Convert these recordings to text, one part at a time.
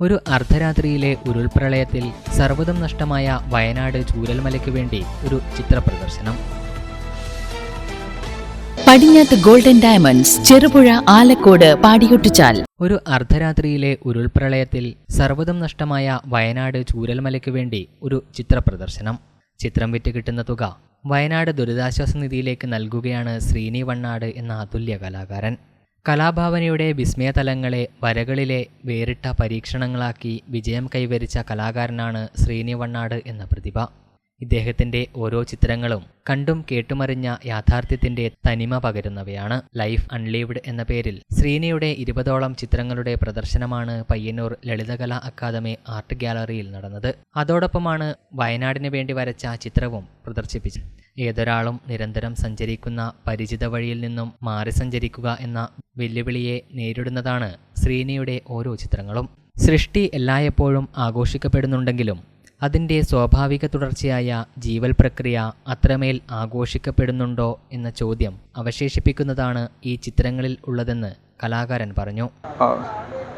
ഒരു അർദ്ധരാത്രിയിലെ ഉരുൾപ്രളയത്തിൽ സർവതം നഷ്ടമായ വയനാട് ചൂരൽമലയ്ക്ക് വേണ്ടി ഒരു ചിത്രപ്രദർശനം. പടിഞ്ഞാത്ത് ഗോൾഡൻ ഡയമണ്ട്സ് ചെറുപുഴ ആലക്കോട് പാടിയൊട്ടിച്ചാൽ. ഒരു അർദ്ധരാത്രിയിലെ ഉരുൾപ്രളയത്തിൽ സർവതം നഷ്ടമായ വയനാട് ചൂരൽമലയ്ക്ക് വേണ്ടി ഒരു ചിത്രപ്രദർശനം. ചിത്രം വിറ്റ് കിട്ടുന്ന തുക വയനാട് ദുരിതാശ്വാസ നിധിയിലേക്ക് നൽകുകയാണ് ശ്രീനി വണ്ണാട് എന്ന അതുല്യ കലാകാരൻ. കലാഭാവനയുടെ വിസ്മയതലങ്ങളെ വരകളിലെ വേറിട്ട പരീക്ഷണങ്ങളാക്കി വിജയം കൈവരിച്ച കലാകാരനാണ് ശ്രീനിവണ്ണാട് എന്ന പ്രതിഭ. ഇദ്ദേഹത്തിന്റെ ഓരോ ചിത്രങ്ങളും കണ്ടും കേട്ടുമറിഞ്ഞ യാഥാർത്ഥ്യത്തിന്റെ തനിമ പകരുന്നവയാണ് ലൈഫ് അൺലീവ്ഡ് എന്ന പേരിൽ. ശ്രീനിയുടെ ഇരുപതോളം ചിത്രങ്ങളുടെ പ്രദർശനമാണ് പയ്യന്നൂർ ലളിതകലാ അക്കാദമി ആർട്ട് ഗ്യാലറിയിൽ നടന്നത്. അതോടൊപ്പമാണ് വയനാടിന് വേണ്ടി വരച്ച ചിത്രവും പ്രദർശിപ്പിച്ചത്. ഏതൊരാളും നിരന്തരം സഞ്ചരിക്കുന്ന പരിചിത വഴിയിൽ നിന്നും മാറി സഞ്ചരിക്കുക എന്ന വെല്ലുവിളിയെ നേരിടുന്നതാണ് ശ്രീനിയുടെ ഓരോ ചിത്രങ്ങളും. സൃഷ്ടി എല്ലായ്പ്പോഴും ആഘോഷിക്കപ്പെടുന്നുണ്ടെങ്കിലും അതിന്റെ സ്വാഭാവിക തുടർച്ചയായ ജീവൽ പ്രക്രിയ അത്രമേൽ ആഘോഷിക്കപ്പെടുന്നുണ്ടോ എന്ന ചോദ്യം അവശേഷിപ്പിക്കുന്നതാണ് ഈ ചിത്രങ്ങളിൽ ഉള്ളതെന്ന് കലാകാരൻ പറഞ്ഞു.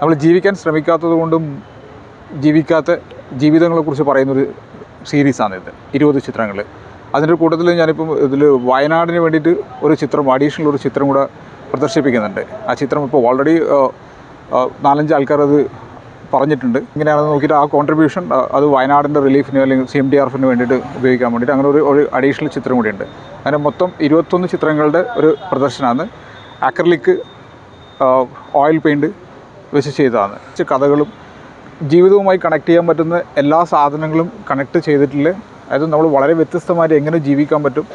നമ്മൾ ജീവിക്കാൻ ശ്രമിക്കാത്തത് കൊണ്ടും ജീവിക്കാത്ത ജീവിതങ്ങളെക്കുറിച്ച് പറയുന്നൊരു സീരീസാണ് ഇത് ഇരുപത് ചിത്രങ്ങൾ അതിന്റെ കൂട്ടത്തിൽ ഞാനിപ്പം ഇതിൽ വയനാടിന് വേണ്ടിയിട്ട് ഒരു ചിത്രം അഡീഷണൽ ഒരു ചിത്രം കൂടെ പ്രദർശിപ്പിക്കുന്നുണ്ട്. ആ ചിത്രം ഇപ്പോൾ ഓൾറെഡി നാലഞ്ച് ആൾക്കാർ അത് പറഞ്ഞിട്ടുണ്ട്. ഇങ്ങനെയാണെന്ന് നോക്കിയിട്ട് ആ കോൺട്രിബ്യൂഷൻ അത് വയനാടിന്റെ റിലീഫിന് അല്ലെങ്കിൽ സി എം ഡി ആർ എഫിന് വേണ്ടിയിട്ട് ഉപയോഗിക്കാൻ വേണ്ടിയിട്ട് അങ്ങനെ ഒരു അഡീഷണൽ ചിത്രം കൂടിയുണ്ട്. അങ്ങനെ മൊത്തം ഇരുപത്തൊന്ന് ചിത്രങ്ങളുടെ ഒരു പ്രദർശനമാണ്. അക്രലിക്ക് ഓയിൽ പെയിന്റ് വെച്ച് ചെയ്തതാണ്. കഥകളും ജീവിതവുമായി കണക്ട് ചെയ്യാൻ പറ്റുന്ന എല്ലാ സാധനങ്ങളും കണക്ട് ചെയ്തിട്ടില്ല അതായത് നമ്മൾ വളരെ വ്യത്യസ്തമായിട്ട് എങ്ങനെ ജീവിക്കാൻ പറ്റും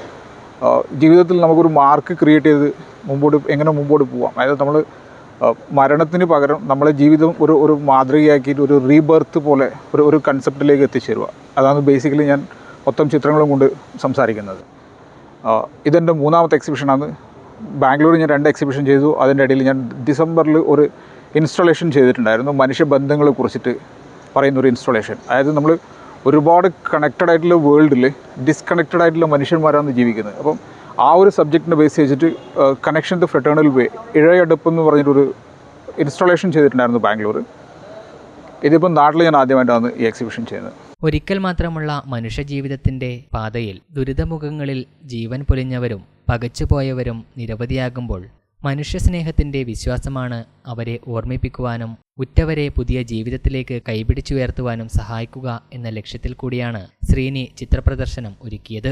ജീവിതത്തിൽ നമുക്കൊരു മാർക്ക് ക്രിയേറ്റ് ചെയ്ത് മുമ്പോട്ട് എങ്ങനെ മുമ്പോട്ട് പോവാം. അതായത് നമ്മൾ മരണത്തിന് പകരം നമ്മളെ ജീവിതം ഒരു ഒരു മാതൃകയാക്കിയിട്ട് ഒരു റീബർത്ത് പോലെ ഒരു ഒരു കൺസെപ്റ്റിലേക്ക് എത്തിച്ചേരുക. അതാണ് ബേസിക്കലി ഞാൻ മൊത്തം ചിത്രങ്ങളും കൊണ്ട് സംസാരിക്കുന്നത്. ഇതെന്റെ മൂന്നാമത്തെ എക്സിബിഷനാണ് ബാംഗ്ലൂരിൽ ഞാൻ രണ്ട് എക്സിബിഷൻ ചെയ്തു. അതിന്റെ ഇടയിൽ ഞാൻ ഡിസംബറിൽ ഒരു ഇൻസ്റ്റലേഷൻ ചെയ്തിട്ടുണ്ടായിരുന്നു. മനുഷ്യബന്ധങ്ങളെ കുറിച്ചിട്ട് പറയുന്ന ഒരു ഇൻസ്റ്റലേഷൻ അതായത് നമ്മൾ ഒരുപാട് കണക്റ്റഡ് ആയിട്ടുള്ള വേൾഡിൽ ഡിസ്കണക്റ്റഡ് ആയിട്ടുള്ള മനുഷ്യന്മാരാണ് ജീവിക്കുന്നത്. അപ്പം ആ ഒരു സബ്ജക്റ്റിനെ ബേസ് ചെയ്തിട്ട് കണക്ഷൻ ടു ഫ്രട്ടേണൽ വേ ഇഴയടുപ്പ് എന്ന് പറഞ്ഞിട്ടൊരു ഇൻസ്റ്റാളേഷൻ ചെയ്തിട്ടുണ്ടായിരുന്നു ബാംഗ്ലൂർ. ഇതിപ്പം നാട്ടിൽ ഞാൻ ആദ്യമായിട്ടാണ് ഈ എക്സിബിഷൻ ചെയ്യുന്നത്. ഒരിക്കൽ മാത്രമുള്ള മനുഷ്യജീവിതത്തിന്റെ പാതയിൽ ദുരിതമുഖങ്ങളിൽ ജീവൻ പൊലിഞ്ഞവരും പകച്ചുപോയവരും നിരവധിയാകുമ്പോൾ മനുഷ്യസ്നേഹത്തിന്റെ വിശ്വാസമാണ് അവരെ ഓർമ്മിപ്പിക്കുവാനും ഉറ്റവരെ പുതിയ ജീവിതത്തിലേക്ക് കൈപിടിച്ചുയർത്തുവാനും സഹായിക്കുക എന്ന ലക്ഷ്യത്തിൽ കൂടിയാണ് ശ്രീനി ചിത്രപ്രദർശനം ഒരുക്കിയത്.